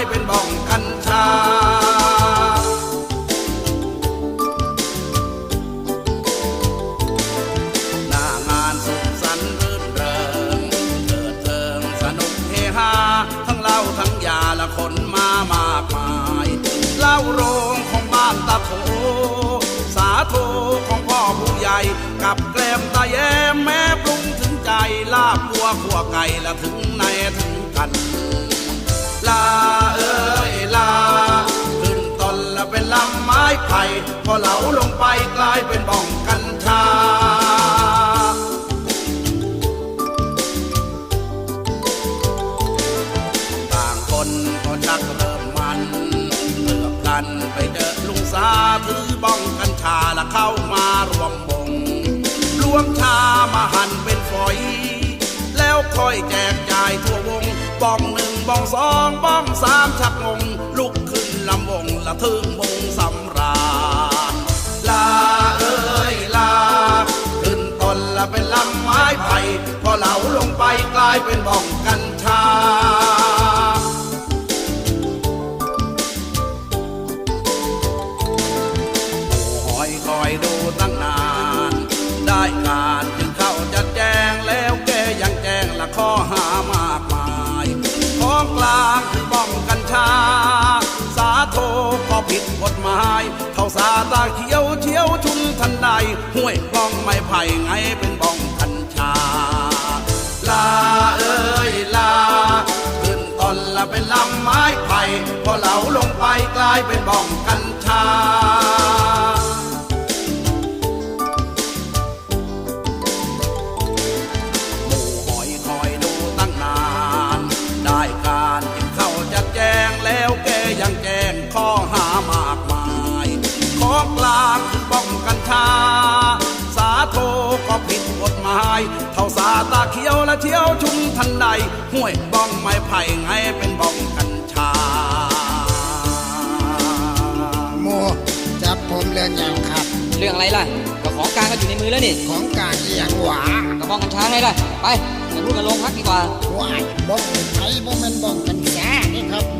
ายเป็นบ่องกัญชา หน้างานสุสันรื่นเริงเกิดเทิงสนุกเฮฮา ทั้งเหล้าทั้งยาละคนมามากมายเหล้าโรงของบ้านตาโถสาโทของพ่อผู้ใหญ่กับแกล้มตาแย้มแม่ปรุงถึงใจลาบวัวขัวไก่ละถึงในถึงกัน ลาเอ้ยลา ขึ้นต้นละเป็นลำไม้ไผ่พอเหลาลงไปกลายเป็นบ้องกัญชาต่างคนก็ชักเริ่มมันเลือกกันไปเจอลุงสาถือบ้องกัญชาและเข้ามารวมวงรวมชามาหั่นเป็นฝอย แล้วค่อยแจกจ่ายทั่ววงบ้องหนึ่ง บ้องสองบ้องสามชักงง ลุกขึ้นลำวงละทึงวงสำราญลาเอ้ยลา ขึ้นต้นละเป็นลำไม้ไผ่พอเหลาลงไปกลายเป็นบ้องกัญชาหอยคอยดูตั้งนาน ได้กา กฎหมายเขาสาตาเขียวเชียวชุนทันใดห้วยบ้องไม่ไผ่ไงเป็นบ้องกัญชา ลาเอ้ยลา ขึ้นต้นละเป็นลำไม้ไผ่พอเหลาลงไปกลายเป็นบ้องกัญชาหมู่หอยคอยดูตั้งนานได้การจึงเข้าจัดแจงแล้วแกยังแจงข้อหา เขียวและเที่ยวชุมทันใดห้วยบ้องไม้ไผ่ไงเป็นบ้องกัญชาโมจับผมเรื่องอย่างครับ เรื่องอะไรล่ะก็ของกลางก็อยู่ในมือแล้วนี่ ของกลางอีหยังหวากระบองกัญชาไงล่ะไปไปพูดกันโรงพักดีกว่าว้ายบ้องไผ่บ้องแมันบ้องกันแซ่นี่ครับโม